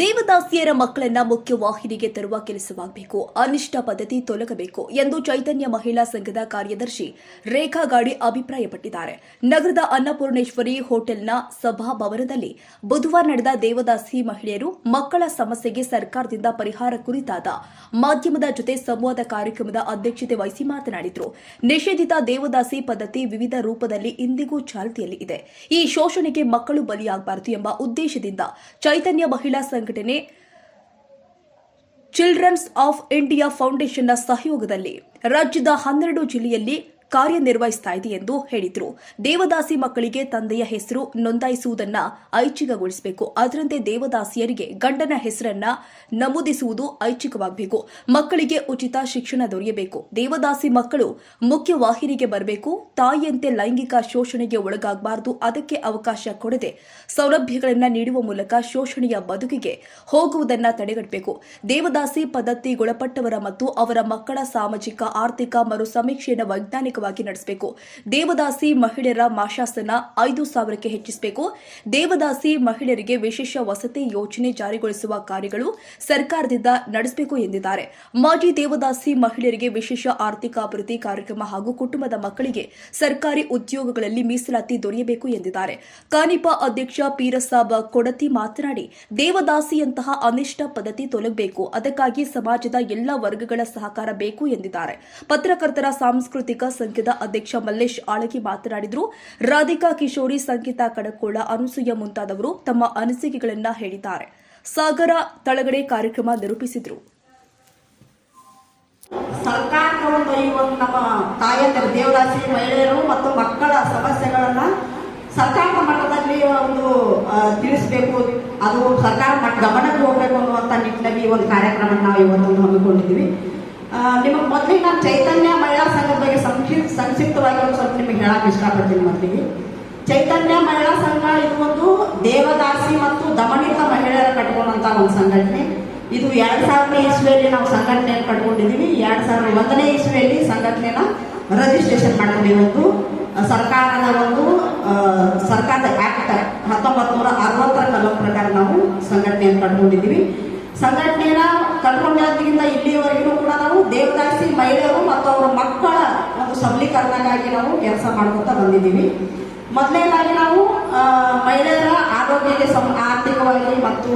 ದೇವದಾಸಿಯರ ಮಕ್ಕಳನ್ನ ಮುಖ್ಯವಾಹಿನಿಗೆ ತರುವ ಕೆಲಸವಾಗಬೇಕು ಅನಿಷ್ಟ ಪದ್ಧತಿ ತೊಲಗಬೇಕು ಎಂದು ಚೈತನ್ಯ ಮಹಿಳಾ ಸಂಘದ ಕಾರ್ಯದರ್ಶಿ ರೇಖಾ ಗಾಡಿ ಅಭಿಪ್ರಾಯಪಟ್ಟಿದ್ದಾರೆ. ನಗರದ ಅನ್ನಪೂರ್ಣೇಶ್ವರಿ ಹೋಟೆಲ್ನ ಸಭಾಭವನದಲ್ಲಿ ಬುಧವಾರ ನಡೆದ ದೇವದಾಸಿ ಮಹಿಳೆಯರು ಮಕ್ಕಳ ಸಮಸ್ಯೆಗೆ ಸರ್ಕಾರದಿಂದ ಪರಿಹಾರ ಕುರಿತಾದ ಮಾಧ್ಯಮದ ಜೊತೆ ಸಂವಾದ ಕಾರ್ಯಕ್ರಮದ ಅಧ್ಯಕ್ಷತೆ ವಹಿಸಿ ಮಾತನಾಡಿದರು. ನಿಷೇಧಿತ ದೇವದಾಸಿ ಪದ್ಧತಿ ವಿವಿಧ ರೂಪದಲ್ಲಿ ಇಂದಿಗೂ ಚಾಲ್ತಿಯಲ್ಲಿ ಇದೆ ಈ ಶೋಷಣೆಗೆ ಮಕ್ಕಳು ಬಲಿಯಾಗಬಾರದು ಎಂಬ ಉದ್ದೇಶದಿಂದ ಚೈತನ್ಯ ಮಹಿಳಾ ಸಂಘಟನೆ ಚಿಲ್ಡ್ರನ್ಸ್ ಆಫ್ ಇಂಡಿಯಾ ಫೌಂಡೇಶನ್ನ ಸಹಯೋಗದಲ್ಲಿ ರಾಜ್ಯದ ಹನ್ನೆರಡು ಜಿಲ್ಲೆಯಲ್ಲಿ ಕಾರ್ಯನಿರ್ವಹಿಸ್ತಾ ಇದೆ ಎಂದು ಹೇಳಿದರು. ದೇವದಾಸಿ ಮಕ್ಕಳಿಗೆ ತಂದೆಯ ಹೆಸರು ನೋಂದಾಯಿಸುವುದನ್ನ ಐಚ್ಛಿಕಗೊಳಿಸಬೇಕು. ಅದರಂತೆ ದೇವದಾಸಿಯರಿಗೆ ಗಂಡನ ಹೆಸರನ್ನ ನಮೂದಿಸುವುದು ಐಚ್ಛಿಕವಾಗಬೇಕು. ಮಕ್ಕಳಿಗೆ ಉಚಿತ ಶಿಕ್ಷಣ ದೊರೆಯಬೇಕು. ದೇವದಾಸಿ ಮಕ್ಕಳು ಮುಖ್ಯವಾಹಿನಿಗೆ ಬರಬೇಕು. ತಾಯಿಯಂತೆ ಲೈಂಗಿಕ ಶೋಷಣೆಗೆ ಒಳಗಾಗಬಾರದು. ಅದಕ್ಕೆ ಅವಕಾಶ ಕೊಡದೆ ಸೌಲಭ್ಯಗಳನ್ನು ನೀಡುವ ಮೂಲಕ ಶೋಷಣೆಯ ಬದುಕಿಗೆ ಹೋಗುವುದನ್ನ ತಡೆಗಟ್ಟಬೇಕು. ದೇವದಾಸಿ ಪದ್ಧತಿಗೊಳಪಟ್ಟವರ ಮತ್ತು ಅವರ ಮಕ್ಕಳ ಸಾಮಾಜಿಕ, ಆರ್ಥಿಕ ಮರು ಸಮೀಕ್ಷೆಯನ್ನು ವೈಜ್ಞಾನಿಕವಾಗಿ ನಡೆಸಬೇಕು. ದೇವದಾಸಿ ಮಹಿಳೆಯರ ಮಾಶಾಸನ ಐದು ಸಾವಿರಕ್ಕೆ ಹೆಚ್ಚಿಸಬೇಕು. ದೇವದಾಸಿ ಮಹಿಳೆಯರಿಗೆ ವಿಶೇಷ ವಸತಿ ಯೋಜನೆ ಜಾರಿಗೊಳಿಸುವ ಕಾರ್ಯಗಳು ಸರ್ಕಾರದಿಂದ ನಡೆಸಬೇಕು ಎಂದಿದ್ದಾರೆ. ಮಾಜಿ ದೇವದಾಸಿ ಮಹಿಳೆಯರಿಗೆ ವಿಶೇಷ ಆರ್ಥಿಕ ಅಭಿವೃದ್ಧಿ ಕಾರ್ಯಕ್ರಮ ಹಾಗೂ ಕುಟುಂಬದ ಮಕ್ಕಳಿಗೆ ಸರ್ಕಾರಿ ಉದ್ಯೋಗಗಳಲ್ಲಿ ಮೀಸಲಾತಿ ದೊರೆಯಬೇಕು ಎಂದಿದ್ದಾರೆ. ಕಾನಿಪ ಅಧ್ಯಕ್ಷ ಪೀರಸಾಬ್ ಕೊಡತಿ ಮಾತನಾಡಿ, ದೇವದಾಸಿಯಂತಹ ಅನಿಷ್ಟ ಪದ್ಧತಿ ತೊಲಗಬೇಕು. ಅದಕ್ಕಾಗಿ ಸಮಾಜದ ಎಲ್ಲಾ ವರ್ಗಗಳ ಸಹಕಾರ ಬೇಕು ಎಂದಿದ್ದಾರೆ. ಪತ್ರಕರ್ತರ ಸಾಂಸ್ಕೃತಿಕ ಸಂಘದ ಅಧ್ಯಕ್ಷ ಮಲ್ಲೇಶ್ ಆಳಗಿ ಮಾತನಾಡಿದರು. ರಾಧಿಕಾ ಕಿಶೋರಿ, ಸಂಗೀತಾ ಕಡಕೋಳ ಅನುಸೂಯ ಮುಂತಾದವರು ತಮ್ಮ ಅನಿಸಿಕೆಗಳನ್ನು ಹೇಳಿದ್ದಾರೆ. ಸಾಗರ ತಳಗಡೆ ಕಾರ್ಯಕ್ರಮ ನಿರೂಪಿಸಿದರು. ಸರ್ಕಾರ ಈ ನಮ್ಮ ತಾಯಂದಿರು ದೇವದಾಸಿ ಮಹಿಳೆಯರು ಮತ್ತು ಮಕ್ಕಳ ಸಮಸ್ಯೆಗಳನ್ನ ಸರ್ಕಾರದ ಮಟ್ಟದಲ್ಲಿ ಒಂದು ತಿಳಿಸಬೇಕು. ಅದು ಸರ್ಕಾರ ಮಟ್ಟ ಗಮನಕ್ಕೆ ಹೋಗಬೇಕು ಅನ್ನುವಂತ ನಿಟ್ಟಿನಲ್ಲಿ ಈ ಒಂದು ಕಾರ್ಯಕ್ರಮ ನಾವು ಇವತ್ತೊಂದು ಹಮ್ಮಿಕೊಂಡಿದ್ದೀವಿ. ನಿಮಗೆ ಮೊದಲಿಗೆ ನಾನು ಚೈತನ್ಯ ಮಹಿಳಾ ಸಂಘದ ಬಗ್ಗೆ ಸಂಕ್ಷಿಪ್ತ ಸಂಕ್ಷಿಪ್ತವಾಗಿ ಒಂದು ಸ್ವಲ್ಪ ನಿಮಗೆ ಹೇಳಕ್ಕೆ ಇಷ್ಟಪಡ್ತೀನಿ ಮೊದಲಿಗೆ. ಚೈತನ್ಯ ಮಹಿಳಾ ಸಂಘ ಇದು ಒಂದು ದೇವದಾಸಿ ಮತ್ತು ದಮನಿತ ಮಹಿಳೆಯರ ಕಟ್ಕೊಂಡಂತ ಒಂದು ಸಂಘಟನೆ. ಇದು ಎರಡ್ ಸಾವಿರನೇ ಇಸ್ವಿಯಲ್ಲಿ ನಾವು ಸಂಘಟನೆಯನ್ನು ಕಟ್ಕೊಂಡಿದ್ದೀವಿ ಎರಡ್ ಸಾವಿರದ ಒಂದನೇ ಇಸ್ವಿಯಲ್ಲಿ ಸಂಘಟನೆನ ರಿಜಿಸ್ಟ್ರೇಷನ್ ಮಾಡ್ಕೊಂಡಿವಿ ಒಂದು ಸರ್ಕಾರದ ಒಂದು ಸರ್ಕಾರದ ಆಕ್ಟ್ ಹತ್ತೊಂಬತ್ತು ನೂರ ಅರವತ್ತರ ಕಲಂ ಪ್ರಕಾರ ನಾವು ಸಂಘಟನೆಯನ್ನು ಕಟ್ಕೊಂಡಿದ್ದೀವಿ ಸಂಘಟನೆಯನ್ನ ಕಟ್ಕೊಂಡಾದ್ರಿಂದ ಇಲ್ಲಿವರೆಗೂ ಕೂಡ ನಾವು ದೇವದಾಸಿ ಮಹಿಳೆಯರು ಮತ್ತು ಅವರ ಮಕ್ಕಳ ಒಂದು ಸಬಲೀಕರಣಕ್ಕಾಗಿ ನಾವು ಕೆಲಸ ಮಾಡ್ಕೊತಾ ಬಂದಿದ್ದೀವಿ. ಮೊದಲನೇದಾಗಿ ನಾವು ಮಹಿಳೆಯರ ಆರೋಗ್ಯಕ್ಕೆ ಸಮ ಆರ್ಥಿಕವಾಗಿ ಮತ್ತು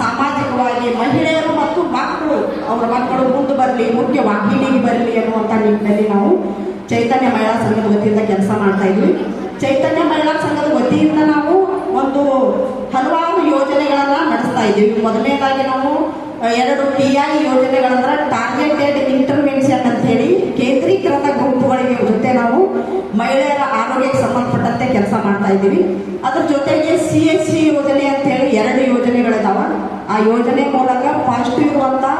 ಸಾಮಾಜಿಕವಾಗಿ ಮಹಿಳೆಯರು ಮತ್ತು ಮಕ್ಕಳು, ಅವರ ಮಕ್ಕಳು ಮುಂದೆ ಬರಲಿ, ಮುಖ್ಯ ವಾಹಿನಿಗೆ ಬರಲಿ ಅನ್ನುವಂಥ ನಿಟ್ಟಿನಲ್ಲಿ ನಾವು ಚೈತನ್ಯ ಮಹಿಳಾ ಸಂಘದ ವತಿಯಿಂದ ಕೆಲಸ ಮಾಡ್ತಾ ಇದ್ವಿ. ಚೈತನ್ಯ ಮಹಿಳಾ ಸಂಘದ ವತಿಯಿಂದ ನಾವು ನಡೆಸ್ತಾ ಇದ್ದೀವಿ ಮೊದಲನೇದಾಗಿ ನಾವು ಎರಡು ಪಿ ಐ ಯೋಜನೆಗಳಂದ್ರೆ ಟಾರ್ಗೆಟೆಡ್ ಇಂಟರ್ವೆನ್ಷನ್ ಅಂತ ಹೇಳಿ ಕೇಂದ್ರೀಕೃತ ಗುಂಪುಗಳಿಗೆ ಜೊತೆ ನಾವು ಮಹಿಳೆಯರ ಆರೋಗ್ಯಕ್ಕೆ ಸಂಬಂಧಪಟ್ಟಂತೆ ಕೆಲಸ ಮಾಡ್ತಾ ಇದ್ದೀವಿ. ಅದ್ರ ಜೊತೆಗೆ ಸಿ ಎಸ್ ಸಿ ಯೋಜನೆ ಅಂತ ಹೇಳಿ ಎರಡು ಯೋಜನೆಗಳಿದಾವ. ಆ ಯೋಜನೆ ಮೂಲಕ ಪಾಸಿಟಿವ್ ಇರುವಂತಹ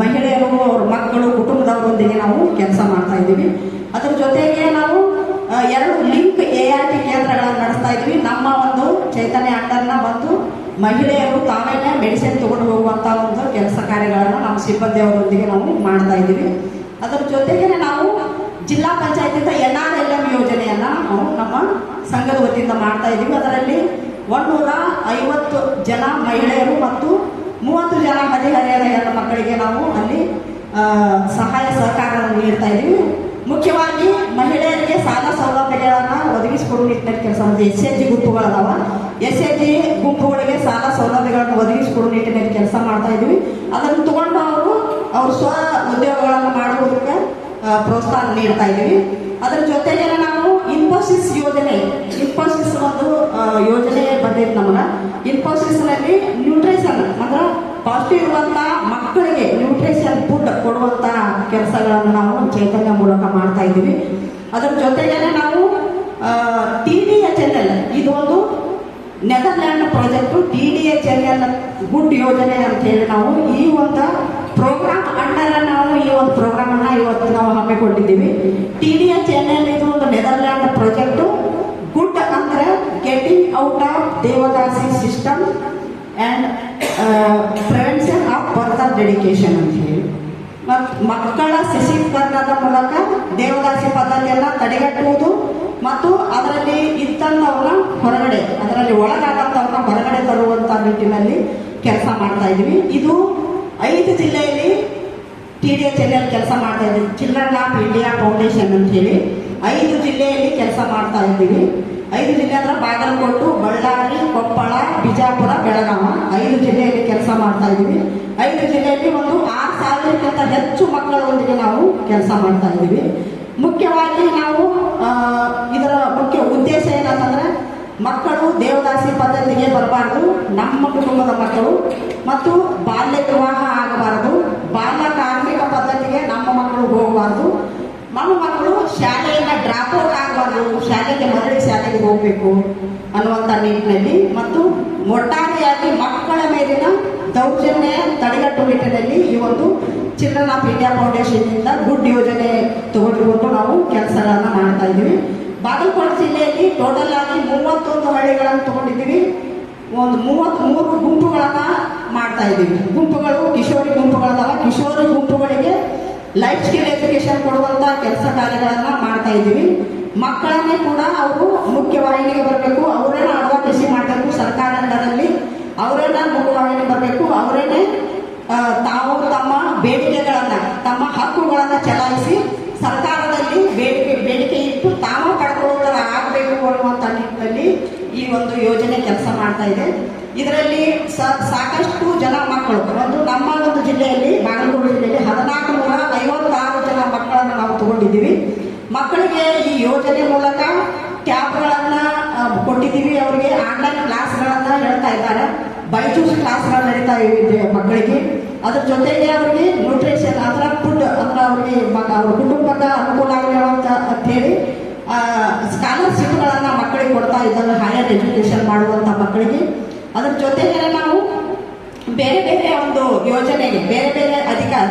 ಮಹಿಳೆಯರು, ಅವ್ರ ಮಕ್ಕಳು, ಕುಟುಂಬದವರೊಂದಿಗೆ ನಾವು ಕೆಲಸ ಮಾಡ್ತಾ ಇದ್ದೀವಿ. ಅದ್ರ ಜೊತೆಗೆ ನಾವು ಎರಡು ಲಿಂಕ್ ಎ ಆರ್ ಟಿ ಕೇಂದ್ರಗಳನ್ನು ನಡೆಸ್ತಾ ಇದ್ವಿ ನಮ್ಮ ಒಂದು ಚೈತನ್ಯ ಅಂಡರ್ನ ಬಂದು ಮಹಿಳೆಯರು ತಾವೇನೆ ಮೆಡಿಸಿನ್ ತಗೊಂಡು ಹೋಗುವಂತ ಒಂದು ಕೆಲಸ ಕಾರ್ಯಗಳನ್ನು ನಮ್ಮ ಸಿಬ್ಬಂದಿಯವರೊಂದಿಗೆ ನಾವು ಮಾಡ್ತಾ ಇದ್ದೀವಿ. ಅದರ ಜೊತೆಗೆ ನಾವು ಜಿಲ್ಲಾ ಪಂಚಾಯತಿಂದ ಎನ್ ಆರ್ ಎಲ್ ಎಂ ಯೋಜನೆಯನ್ನ ನಾವು ನಮ್ಮ ಸಂಘದ ವತಿಯಿಂದ ಮಾಡ್ತಾ ಇದ್ದೀವಿ. ಅದರಲ್ಲಿ ಒಂದೂರ ಐವತ್ತು ಜನ ಮಹಿಳೆಯರು ಮತ್ತು ಮೂವತ್ತು ಜನ ಹದಿಹರೆಯದ ಹೆಣ್ಣು ಮಕ್ಕಳಿಗೆ ನಾವು ಅಲ್ಲಿ ಸಹಾಯ ಸಹಕಾರವನ್ನು ನೀಡ್ತಾ ಇದ್ದೀವಿ. ಮುಖ್ಯವಾಗಿ ಮಹಿಳೆಯರಿಗೆ ಸಾಲ ಸೌಲಭ್ಯಗಳನ್ನು ಒದಗಿಸಿಕೊಡುವ ನಿಟ್ಟಿನಲ್ಲಿ ಕೆಲಸ ಎಸ್ ಎಚ್ ಜಿ ಗುಂಪುಗಳದಾವ. ಎಸ್ ಎಚ್ ಜಿ ಗುಂಪುಗಳಿಗೆ ಸಾಲ ಸೌಲಭ್ಯಗಳನ್ನು ಒದಗಿಸಿಕೊಡುವ ನಿಟ್ಟಿನಲ್ಲಿ ಕೆಲಸ ಮಾಡ್ತಾ ಇದ್ದೀವಿ. ಅದನ್ನು ತಗೊಂಡು ಅವರು ಅವ್ರ ಸ್ವ ಉದ್ಯೋಗಗಳನ್ನು ಮಾಡುವುದಕ್ಕೆ ಪ್ರೋತ್ಸಾಹ ನೀಡ್ತಾ ಇದ್ದೀವಿ. ಅದರ ಜೊತೆಗೆ ನಾವು ಇನ್ಫೋಸಿಸ್ ಯೋಜನೆ ಇನ್ಫೋಸಿಸ್ ಒಂದು ಯೋಜನೆ ಬಂದಿತ್ತು ಇನ್ಫೋಸಿಸ್ನಲ್ಲಿ ನ್ಯೂಟ್ರಿಷನ್ ಅಂದ್ರೆ ಪಾಸಿಟಿವ್ ಇರುವಂತ ಮಕ್ಕಳಿಗೆ ನ್ಯೂಟ್ರಿಷನ್ ಫುಡ್ ಕೊಡುವಂತ ಕೆಲಸಗಳನ್ನು ನಾವು ಚೈತನ್ಯ ಮೂಲಕ ಮಾಡ್ತಾ ಇದ್ದೀವಿ. ಅದರ ಜೊತೆಗೆ ನಾವು T D H N L ಇದು ಒಂದು Netherland project T D H L L good ಯೋಜನೆ ಅಂತ ಹೇಳಿ ನಾವು ಈ ಒಂದು ಪ್ರೋಗ್ರಾಮ್ ಅಂಡರ್ ನಾವು ಈ ಒಂದು ಪ್ರೋಗ್ರಾಮ್ ಅನ್ನ ಇವತ್ತು ನಾವು ಹಮ್ಮಿಕೊಂಡಿದ್ದೀವಿ. T D H N L ಇದು ಒಂದು ನೆದರ್ಲ್ಯಾಂಡ್ ಪ್ರಾಜೆಕ್ಟ್ ಗುಡ್ ಅಂದ್ರೆ getting out of devadasi system and prevention of further dedication ಅಂತ ಹೇಳಿ. ಮತ್ತು ಮಕ್ಕಳ ಶಿಶೀಕರಣದ ಮೂಲಕ ದೇವದಾಸಿ ಪದ್ಧತಿಯನ್ನು ತಡೆಗಟ್ಟುವುದು. ಮತ್ತು ಅದರಲ್ಲಿ ಇದ್ದಂಥವ್ರನ್ನ ಹೊರಗಡೆ ಅದರಲ್ಲಿ ಒಳಗಾದಂಥವ್ರನ್ನ ಹೊರಗಡೆ ತರುವಂಥ ನಿಟ್ಟಿನಲ್ಲಿ ಕೆಲಸ ಮಾಡ್ತಾ ಇದ್ದೀವಿ. ಇದು ಐದು ಜಿಲ್ಲೆಯಲ್ಲಿ ಟಿ ಡಿ ಎಚ್ ಎಲ್ ಕೆಲಸ ಮಾಡ್ತಾ ಇದ್ದೀವಿ. ಚಿಲ್ಡ್ರನ್ ಆಫ್ ಇಂಡಿಯಾ ಫೌಂಡೇಶನ್ ಅಂತ ಹೇಳಿ ಐದು ಜಿಲ್ಲೆಯಲ್ಲಿ ಕೆಲಸ ಮಾಡ್ತಾ ಇದ್ದೀವಿ. ಐದು ಜಿಲ್ಲೆ ಅಂದ್ರೆ ಬಾಗಲಕೋಟು, ಬಳ್ಳಾರಿ, ಕೊಪ್ಪಳ, ಬಿಜಾಪುರ, ಬೆಳಗಾವ ಐದು ಜಿಲ್ಲೆಯಲ್ಲಿ ಕೆಲಸ ಮಾಡ್ತಾ ಇದ್ದೀವಿ. ಐದು ಜಿಲ್ಲೆಯಲ್ಲಿ ಒಂದು ಆರು ಸಾವಿರಕ್ಕಿಂತ ಹೆಚ್ಚು ಮಕ್ಕಳೊಂದಿಗೆ ನಾವು ಕೆಲಸ ಮಾಡ್ತಾ ಇದ್ದೀವಿ. ಮುಖ್ಯವಾಗಿ ನಾವು ಇದರ ಮುಖ್ಯ ಉದ್ದೇಶ ಏನಂತಂದ್ರೆ ಮಕ್ಕಳು ದೇವದಾಸಿ ಪದ್ಧತಿಗೆ ಬರಬಾರ್ದು. ನಮ್ಮ ಕುಟುಂಬದ ಮಕ್ಕಳು ಮತ್ತು ಬಾಲ್ಯ ವಿವಾಹ ಆಗಬಾರದು. ಬಾಲ್ಯ ಕಾರ್ಮಿಕ ಪದ್ಧತಿಗೆ ನಮ್ಮ ಮಕ್ಕಳು ಹೋಗಬಾರದು. ನಮ್ಮ ಮಕ್ಕಳು ಶಾಲೆಯಿಂದ ಡ್ರಾಪ್ ಔಟ್ ಆಗಬಾರ್ದು. ಶಾಲೆಗೆ ಮರಳಿ ಶಾಲೆಗೆ ಹೋಗಬೇಕು ಅನ್ನುವಂಥ ನಿಟ್ಟಿನಲ್ಲಿ ಮತ್ತು ಒಟ್ಟಾರೆಯಾಗಿ ಮಕ್ಕಳ ಮೇಲಿನ ದೌರ್ಜನ್ಯ ತಡೆಗಟ್ಟುವ ನಿಟ್ಟಿನಲ್ಲಿ ಈ ಒಂದು ಚಿಲ್ಡ್ರನ್ ಆಫ್ ಇಂಡಿಯಾ ಫೌಂಡೇಶನ್ನಿಂದ ಗುಡ್ ಯೋಜನೆ ತಗೊಂಡುಕೊಂಡು ನಾವು ಕೆಲಸಗಳನ್ನು ಮಾಡ್ತಾ ಇದ್ದೀವಿ. ಬಾಗಲಕೋಟೆ ಜಿಲ್ಲೆಯಲ್ಲಿ ಟೋಟಲ್ ಆಗಿ ಮೂವತ್ತೊಂದು ಹಳ್ಳಿಗಳನ್ನು ತಗೊಂಡಿದ್ದೀವಿ. ಒಂದು ಮೂವತ್ತ್ ಮೂರು ಗುಂಪುಗಳನ್ನ ಮಾಡ್ತಾ ಇದ್ದೀವಿ. ಗುಂಪುಗಳು ಕಿಶೋರಿ ಗುಂಪುಗಳದಾವ ಕಿಶೋರಿ ಗುಂಪುಗಳಿಗೆ ಲೈಫ್ ಸ್ಕಿಲ್ ಎಜುಕೇಶನ್ ಕೊಡುವಂತ ಕೆಲಸ ಕಾರ್ಯಗಳನ್ನ ಮಾಡ್ತಾ ಇದ್ದೀವಿ. ಮಕ್ಕಳನ್ನೇ ಕೂಡ ಅವರು ಮುಖ್ಯವಾಹಿನಿಗೆ ಬರಬೇಕು. ಅವರೇನ ಅಡ್ವಾಟಿಸಿ ಮಾಡಬೇಕು. ಸರ್ಕಾರದಲ್ಲಿ ಅವರೇನ ಮುಖ್ಯವಾಹಿನಿ ಬರಬೇಕು. ಅವರೇನೆ ತಾವು ತಮ್ಮ ಬೇಡಿಕೆಗಳನ್ನ, ತಮ್ಮ ಹಕ್ಕುಗಳನ್ನ ಚಲಾಯಿಸಿ ಸರ್ಕಾರದಲ್ಲಿ ಬೇಡಿಕೆ ಇಟ್ಟು ತಾವು ಪಡ್ಕೊಳ್ಳೋದರ ಆಗಬೇಕು ಅನ್ನುವಂಥ ನಿಟ್ಟಿನಲ್ಲಿ ಈ ಒಂದು ಯೋಜನೆ ಕೆಲಸ ಮಾಡ್ತಾ ಇದೆ. ಇದರಲ್ಲಿ ಸಾಕಷ್ಟು ಜನ ಮಕ್ಕಳು, ಒಂದು ನಮ್ಮ ಒಂದು ಜಿಲ್ಲೆಯಲ್ಲಿ, ಬಾಗಲಕೋಟೆ ಜಿಲ್ಲೆಯಲ್ಲಿ ಹದಿನಾಲ್ಕು ನೂರ ಐವತ್ತಾರು ಜನ ಮಕ್ಕಳನ್ನು ನಾವು ತಗೊಂಡಿದ್ದೀವಿ. ಮಕ್ಕಳಿಗೆ ಈ ಯೋಜನೆ ಮೂಲಕ ಟ್ಯಾಬ್ಗಳನ್ನ ಕೊಟ್ಟಿದ್ದೀವಿ. ಅವರಿಗೆ ಆನ್ಲೈನ್ ಕ್ಲಾಸ್ಗಳನ್ನ ಹೇಳ್ತಾ ಇದ್ದಾರೆ. ಬೈಜೂಸ್ ಕ್ಲಾಸ್ಗಳು ನಡೀತಾ ಇವೆ ಮಕ್ಕಳಿಗೆ. ಅದ್ರ ಜೊತೆಗೆ ಅವರಿಗೆ ನ್ಯೂಟ್ರಿಷನ್ ಅಂದ್ರೆ ಫುಡ್ ಅಂದ್ರೆ ಅವ್ರಿಗೆ ಅವ್ರ ಕುಟುಂಬಕ್ಕೆ ಅನುಕೂಲ ಆಗಲಿ ಅಂತ ಅಂತ ಹೇಳಿ ಸ್ಕಾಲರ್ಶಿಪ್ಗಳನ್ನ ಮಕ್ಕಳಿಗೆ ಕೊಡ್ತಾ ಇದ್ದಾರೆ ಹೈಯರ್ ಎಜುಕೇಶನ್ ಮಾಡುವಂತ ಮಕ್ಕಳಿಗೆ. ಅದ್ರ ಜೊತೆಗೆ ನಾವು ಬೇರೆ ಬೇರೆ ಒಂದು ಯೋಜನೆಗೆ, ಬೇರೆ ಬೇರೆ ಅಧಿಕಾರ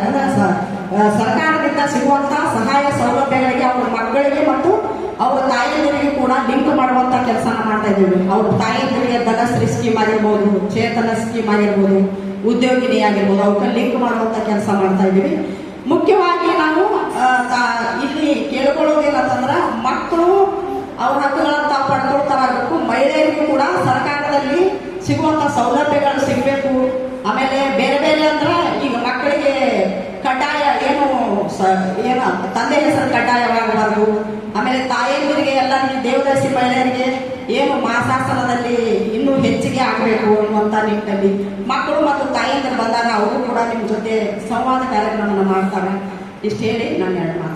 ಸರ್ಕಾರದಿಂದ ಸಿಗುವಂತಹ ಸಹಾಯ ಸೌಲಭ್ಯಗಳಿಗೆ ಅವ್ರ ಮಕ್ಕಳಿಗೆ ಮತ್ತು ಅವ್ರ ತಾಯಿಯರಿಗೆ ಕೂಡ ಲಿಂಕ್ ಮಾಡುವಂತ ಕೆಲಸನ ಮಾಡ್ತಾ ಇದ್ದೀವಿ. ಅವ್ರ ತಾಯಂದಿರಿಗೆ ಧನಶ್ರೀ ಸ್ಕೀಮ್ ಆಗಿರ್ಬೋದು, ಚೇತನ ಸ್ಕೀಮ್ ಆಗಿರ್ಬೋದು ಉದ್ಯೋಗಿನಿ ಆಗಿರ್ಬೋದು ಅವ್ರ ಲಿಂಕ್ ಮಾಡುವಂತ ಕೆಲಸ ಮಾಡ್ತಾ ಇದ್ದೀವಿ. ಮುಖ್ಯವಾಗಿ ನಾವು ಇಲ್ಲಿ ಕೇಳ್ಕೊಳ್ಳೋದೇನಂತಂದ್ರೆ ಮಕ್ಕಳು ಅವ್ರ ಹಕ್ಕುಗಳನ್ನು ತಾವು ಪಡ್ಕೊಳ್ತಾರಾಗಬೇಕು ಮಹಿಳೆಯರಿಗೂ ಕೂಡ ಸರ್ಕಾರದಲ್ಲಿ ಸಿಗುವಂತ ಸೌಲಭ್ಯಗಳು ಸಿಗಬೇಕು. ಆಮೇಲೆ ಬೇರೆ ಬೇರೆ ಅಂದ್ರೆ ಈಗ ಮಕ್ಕಳಿಗೆ ಕಡ್ಡಾಯ ಏನು ಏನು ತಂದೆ ಹೆಸರು ಕಡ್ಡಾಯವಾಗಬಾರ್ದು ಆಮೇಲೆ ತಾಯಂದಿರಿಗೆ ಎಲ್ಲ ದೇವದಾಸಿ ಮಹಿಳೆಯರಿಗೆ ಏನು ಮಾಸಾಸನದಲ್ಲಿ ಇನ್ನೂ ಹೆಚ್ಚಿಗೆ ಆಗಬೇಕು ಅನ್ನುವಂಥ ನಿಟ್ಟಿನಲ್ಲಿ ಮಕ್ಕಳು ಮತ್ತು ತಾಯಂದಿರು ಬಂದಾಗ ಅವರು ಕೂಡ ನಿಮ್ಮ ಜೊತೆ ಸಂವಾದ ಕಾರ್ಯಕ್ರಮವನ್ನು ಮಾಡ್ತಾರೆ. ಇಷ್ಟು ಹೇಳಿ ನಾನು ಮಾತು